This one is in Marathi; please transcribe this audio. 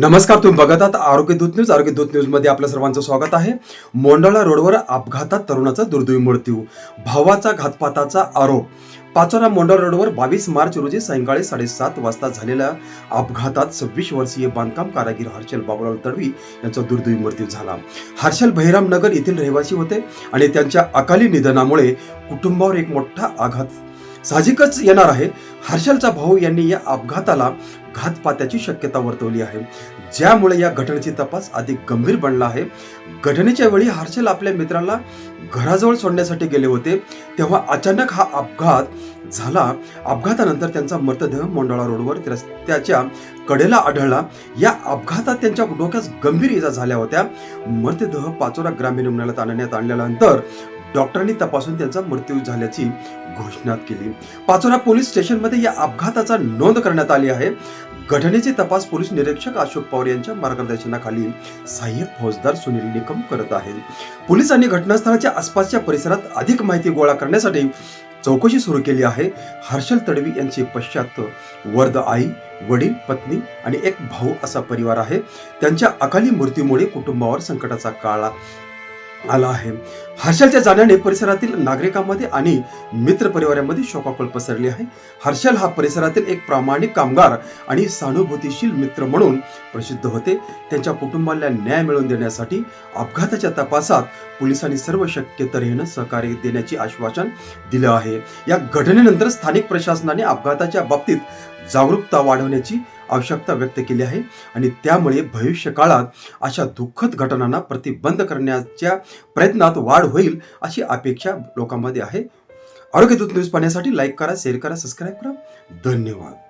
नमस्कार तुम्ही बघत आहात आरोग्य दूत न्यूज. आरोग्य दूत न्यूजमध्ये आपल्या सर्वांचं स्वागत आहे. मोंडाळा रोडवर अपघातात तरुणाचा दुर्दैवी मृत्यू. भावाचा घातपाताचा आरोप. पाचोरा मोंडाळा रोडवर बावीस मार्च रोजी सायंकाळी साडेसात वाजता झालेल्या अपघातात सव्वीस वर्षीय बांधकाम कारागीर हर्षल बाबूराव तडवी यांचा दुर्दैवी मृत्यू झाला. हर्षल बहिराम नगर येथील रहिवासी होते आणि त्यांच्या अकाली निधनामुळे कुटुंबावर एक मोठा आघात साहजिकच येणार आहे. हर्षलचा भाऊ यांनी या अपघाताला घातपात्याची शक्यता वर्तवली आहे. ज्यामुळे या घटनेची तपास अधिक गंभीर बनला आहे. घटनेच्या वेळी हर्षल आपल्या मित्राला घराजवळ सोडण्यासाठी गेले होते. तेव्हा अचानक हा अपघात झाला. अपघातानंतर त्यांचा मृतदेह मोंडाळा रोडवर रस्त्याच्या कडेला आढळला. या अपघातात त्यांच्या डोक्यास गंभीर इजा झाल्या होत्या. मृतदेह पाचोरा ग्रामीण रुग्णालयात आणण्यात आणल्यानंतर डॉक्टरांनी तपासून त्यांचा मृत्यू झाल्याची घोषणा केली. पाचोरा पोलीस स्टेशनमध्ये या अपघाताचा नोंद करण्यात आली आहे. घटनेचे तपास पोलीस निरीक्षक अशोक पवार यांच्या मार्गदर्शनाखाली सहाय्यक फौजदार सुनील निकम करत आहेत. पोलिसांनी घटनास्थळाच्या आसपासच्या परिसरात अधिक माहिती गोळा करण्यासाठी चौकशी सुरू केली आहे. हर्षल तडवी यांचे पश्चात वर्द आई वडील पत्नी आणि एक भाऊ असा परिवार आहे. त्यांच्या अकाली मृत्यूमुळे कुटुंबावर संकटाचा काळ आला आहे. हर्षलच्या जाण्याने परिसरातील नागरिकांमध्ये आणि मित्र परिवारामध्ये शोकाकुल पसरली आहे. हर्षल हा परिसरातील एक प्रामाणिक कामगार आणि सहानुभूतीशील मित्र म्हणून प्रसिद्ध होते. त्यांच्या कुटुंबाला न्याय मिळवून देण्यासाठी अपघाताच्या तपासात पोलिसांनी सर्व शक्य तऱ्हेनं सहकार्य देण्याचे आश्वासन दिलं आहे. या घटनेनंतर स्थानिक प्रशासनाने अपघाताच्या बाबतीत जागरूकता वाढवण्याची आवश्यकता व्यक्त केली आहे आणि त्यामुळे भविष्य काळात अशा दुःखद घटनांना प्रतिबंध करण्याच्या प्रयत्नात वाढ होईल अशी अपेक्षा लोकांमध्ये आहे. आरोग्यदूत न्यूज पाहण्यासाठी लाईक करा शेअर करा सबस्क्राईब करा. धन्यवाद.